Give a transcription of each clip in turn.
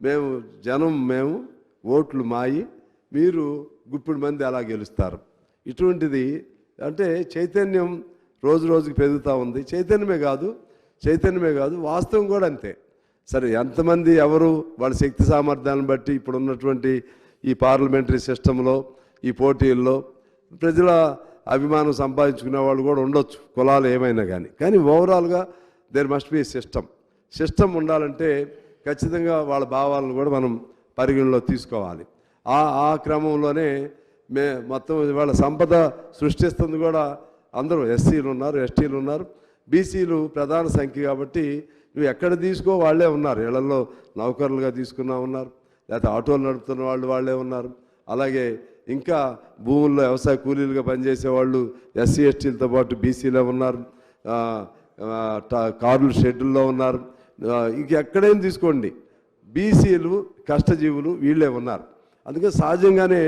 మేము జనం మేము ఓట్లు మాయి మీరు గుప్పిడి మంది అలా గెలుస్తారు. ఇటువంటిది అంటే చైతన్యం రోజు రోజుకి పెరుగుతూ ఉంది. చైతన్యమే కాదు చైతన్యమే కాదు వాస్తవం కూడా అంతే. సరే ఎంతమంది ఎవరు వాళ్ళ శక్తి సామర్థ్యాలను బట్టి ఇప్పుడు ఉన్నటువంటి ఈ పార్లమెంటరీ సిస్టంలో ఈ పోటీల్లో ప్రజల అభిమానం సంపాదించుకునే వాళ్ళు కూడా ఉండొచ్చు కులాలు ఏమైనా కానీ. కానీ ఓవరాల్గా there must be system system ఉండాలంటే ఖచ్చితంగా వాళ్ళ భావాలను కూడా మనం పరిగణలో తీసుకోవాలి. ఆ ఆ క్రమంలోనే మే మొత్తం వాళ్ళ సంపద సృష్టిస్తుంది కూడా అందరూ ఎస్సీలు ఉన్నారు ఎస్టీలు ఉన్నారు. బీసీలు ప్రధాన సంఖ్య కాబట్టి నువ్వు ఎక్కడ తీసుకో వాళ్ళే ఉన్నారు. ఇళ్ళలో నౌకర్లుగా తీసుకున్నా ఉన్నారు. లేకపోతే ఆటోలు నడుపుతున్న వాళ్ళు వాళ్ళే ఉన్నారు. అలాగే ఇంకా భూముల్లో వ్యవసాయ కూలీలుగా పనిచేసే వాళ్ళు ఎస్సీ ఎస్టీలతో పాటు బీసీలో ఉన్నారు. ట- కార్లు షెడ్యూల్లో ఉన్నారు. ఇంక ఎక్కడైనా తీసుకోండి. బీసీలు కష్టజీవులు వీళ్ళే ఉన్నారు. అందుకే సహజంగానే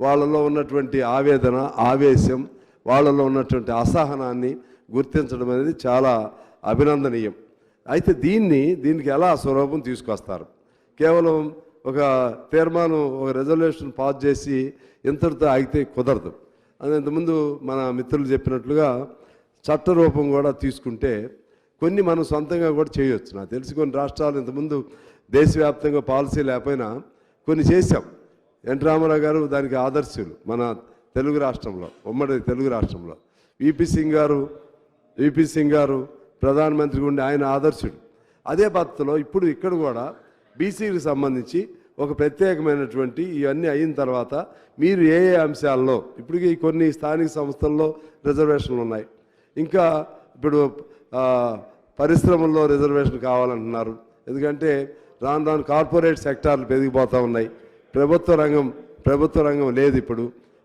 వాళ్ళలో ఉన్నటువంటి ఆవేదన ఆవేశం వాళ్ళలో ఉన్నటువంటి అసహనాన్ని గుర్తించడం అనేది చాలా అభినందనీయం. అయితే దీన్ని దీనికి ఎలా స్వరూపం తీసుకొస్తారు? కేవలం ఒక తీర్మానం ఒక రెజల్యూషన్ పాస్ చేసి ఇంతటితో ఆగితే కుదరదు. అది ఇంతకుముందు మన మిత్రులు చెప్పినట్లుగా చట్ట రూపం కూడా తీసుకుంటే కొన్ని మనం సొంతంగా కూడా చేయొచ్చు. నాకు తెలిసి కొన్ని రాష్ట్రాలు ఇంతకుముందు దేశవ్యాప్తంగా పాలసీ లేకపోయినా కొన్ని చేశాం. ఎన్. రామారావు గారు దానికి ఆదర్శులు మన తెలుగు రాష్ట్రంలో ఉమ్మడి తెలుగు రాష్ట్రంలో. విపి సింగ్ గారు విపి సింగ్ గారు ప్రధానమంత్రి ఉండి ఆయన ఆదర్శుడు. అదే పద్ధతిలో ఇప్పుడు ఇక్కడ కూడా బీసీకి సంబంధించి ఒక ప్రత్యేకమైనటువంటి ఇవన్నీ అయిన తర్వాత మీరు ఏ ఏ అంశాల్లో ఇప్పటికీ కొన్ని స్థానిక సంస్థల్లో రిజర్వేషన్లు ఉన్నాయి. ఇంకా ఇప్పుడు పరిశ్రమల్లో రిజర్వేషన్ కావాలంటున్నారు. ఎందుకంటే రాను రాను కార్పొరేట్ సెక్టార్లు పెరిగిపోతూ ఉన్నాయి. ప్రభుత్వ రంగం ప్రభుత్వ రంగం లేదు ఇప్పుడు.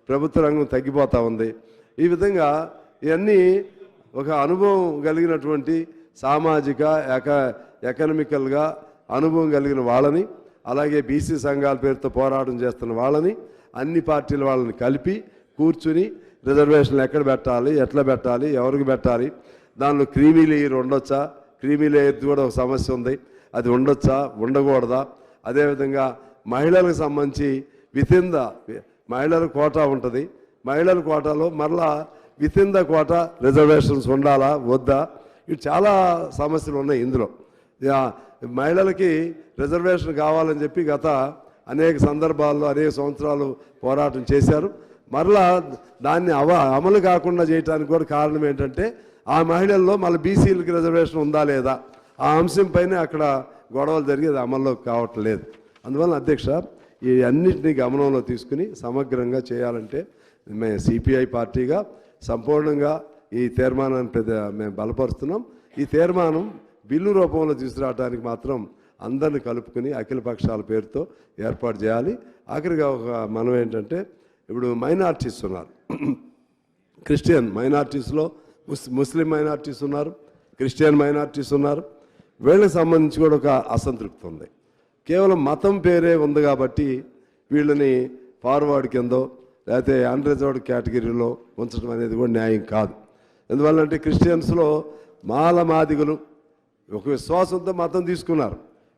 ప్రభుత్వ రంగం తగ్గిపోతూ ఉంది. ఈ విధంగా ఇవన్నీ ఒక అనుభవం కలిగినటువంటి సామాజిక ఎక ఎకనమికల్గా అనుభవం కలిగిన వాళ్ళని అలాగే బీసీ సంఘాల పేరుతో పోరాటం చేస్తున్న వాళ్ళని అన్ని పార్టీల వాళ్ళని కలిపి కూర్చుని రిజర్వేషన్లు ఎక్కడ పెట్టాలి ఎట్లా పెట్టాలి ఎవరికి పెట్టాలి దానిలో క్రీమీ లేయర్ ఉండొచ్చా? క్రీమీ లేయర్ కూడా ఒక సమస్య ఉంది. అది ఉండొచ్చా? ఉండకూడదా? అదేవిధంగా మహిళలకు సంబంధించి వితిన్ ద మహిళల కోటా ఉంటుంది. మహిళల కోటాలో మరలా వితిన్ ద కోటా రిజర్వేషన్స్ ఉండాలా? వద్దా? ఇవి చాలా సమస్యలు ఉన్నాయి ఇందులో. మహిళలకి రిజర్వేషన్ కావాలని చెప్పి గత అనేక సందర్భాల్లో అనేక సంవత్సరాలు పోరాటం చేశారు. మరలా దాన్ని అవ అమలు కాకుండా చేయడానికి కూడా కారణం ఏంటంటే ఆ మహిళల్లో మళ్ళీ బీసీలకి రిజర్వేషన్ ఉందా లేదా? ఆ అంశంపైనే అక్కడ గొడవలు జరిగేది అమల్లో కావట్లేదు. అందువల్ల అధ్యక్ష ఈ అన్నింటినీ గమనంలో తీసుకుని సమగ్రంగా చేయాలంటే మేము సిపిఐ పార్టీగా సంపూర్ణంగా ఈ తీర్మానాన్ని పెద్ద మేము బలపరుస్తున్నాం. ఈ తీర్మానం బిల్లు రూపంలో తీసుకురావడానికి మాత్రం అందరిని కలుపుకుని అఖిల పక్షాల పేరుతో ఏర్పాటు చేయాలి. ఆఖరిగా ఒక మనం ఏంటంటే ఇప్పుడు మైనార్టీస్ ఉన్నారు. క్రిస్టియన్ మైనార్టీస్లో ముస్లిం మైనార్టీస్ ఉన్నారు క్రిస్టియన్ మైనార్టీస్ ఉన్నారు. వీళ్ళకి సంబంధించి కూడా ఒక అసంతృప్తి ఉంది. కేవలం మతం పేరే ఉంది కాబట్టి వీళ్ళని ఫార్వర్డ్ కిందో లేకపోతే అన్రిజర్వ్డ్ కేటగిరీలో ఉంచడం అనేది కూడా న్యాయం కాదు. ఎందువల్లంటే క్రిస్టియన్స్లో మాల మాదిగులు ఒక విశ్వాసంతో మతం తీసుకున్నారు.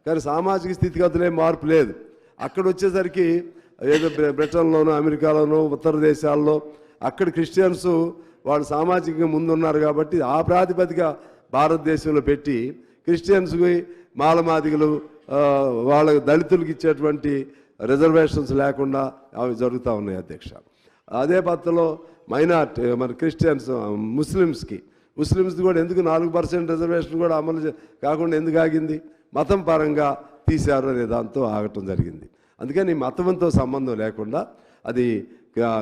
కానీ సామాజిక స్థితిగతులే మార్పు లేదు. అక్కడ వచ్చేసరికి ఏదో బ్రి- బ్రిటన్లోనో అమెరికాలోనో ఉత్తర దేశాల్లో అక్కడ క్రిస్టియన్స్ వాళ్ళు సామాజికంగా ముందున్నారు కాబట్టి ఆ ప్రాతిపదిక భారతదేశంలో పెట్టి క్రిస్టియన్స్కి మాలమాదిగలు వాళ్ళ దళితులకు ఇచ్చేటువంటి రిజర్వేషన్స్ లేకుండా అవి జరుగుతూ ఉన్నాయి అధ్యక్ష. అదే పద్ధతిలో మైనార్టీ మన క్రిస్టియన్స్ ముస్లిమ్స్కి. ముస్లిమ్స్ కూడా ఎందుకు నాలుగు పర్సెంట్ రిజర్వేషన్ కూడా అమలు కాకుండా ఎందుకు ఆగింది? మతం పరంగా తీశారు అనే దాంతో ఆగటం జరిగింది. అందుకని మతంతో సంబంధం లేకుండా అది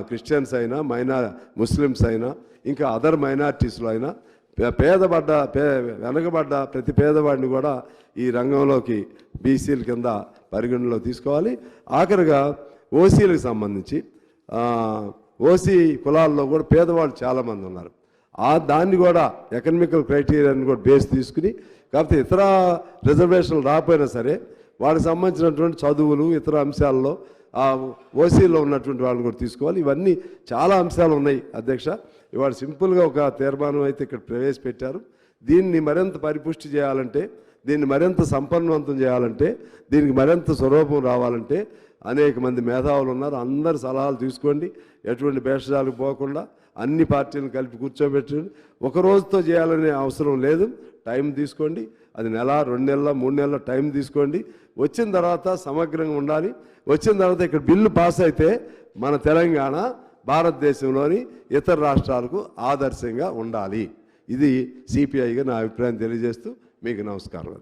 క్రిస్టియన్స్ అయినా మైనా ముస్లిమ్స్ అయినా ఇంకా అదర్ మైనార్టీస్లో అయినా పే- పేదపడ్డ పే వెనకబడ్డ ప్రతి పేదవాడిని కూడా ఈ రంగంలోకి బీసీల కింద పరిగణలో తీసుకోవాలి. ఆఖరిగా ఓసీలకు సంబంధించి ఓసీ కులాల్లో కూడా పేదవాళ్ళు చాలామంది ఉన్నారు. ఆ దాన్ని కూడా ఎకనమికల్ క్రైటీరియాని కూడా బేస్ తీసుకుని కాకపోతే ఇతర రిజర్వేషన్లు రాకపోయినా సరే వారికి సంబంధించినటువంటి చదువులు ఇతర అంశాల్లో ఆ ఓసీలో ఉన్నటువంటి వాళ్ళని కూడా తీసుకోవాలి. ఇవన్నీ చాలా అంశాలు ఉన్నాయి అధ్యక్ష. ఇవాళ సింపుల్గా ఒక తీర్మానం అయితే ఇక్కడ ప్రవేశపెట్టారు. దీన్ని మరింత పరిపుష్టి చేయాలంటే దీన్ని మరింత సంపన్నవంతం చేయాలంటే దీనికి మరింత స్వరూపం రావాలంటే అనేక మంది మేధావులు ఉన్నారు. అందరి సలహాలు తీసుకోండి. ఎటువంటి భేషజాలకు పోకుండా అన్ని పార్టీలను కలిపి కూర్చోబెట్టండి. ఒక రోజుతో చేయాలనే అవసరం లేదు. టైం తీసుకోండి. అది నెల రెండు నెలల మూడు నెలల టైం తీసుకోండి. వచ్చిన తర్వాత సమగ్రంగా ఉండాలి. వచ్చిన తర్వాత ఇక్కడ బిల్లు పాస్ అయితే మన తెలంగాణ భారతదేశంలోని ఇతర రాష్ట్రాలకు ఆదర్శంగా ఉండాలి. ఇది సిపిఐగా నా అభిప్రాయం తెలియజేస్తూ మీకు నమస్కారం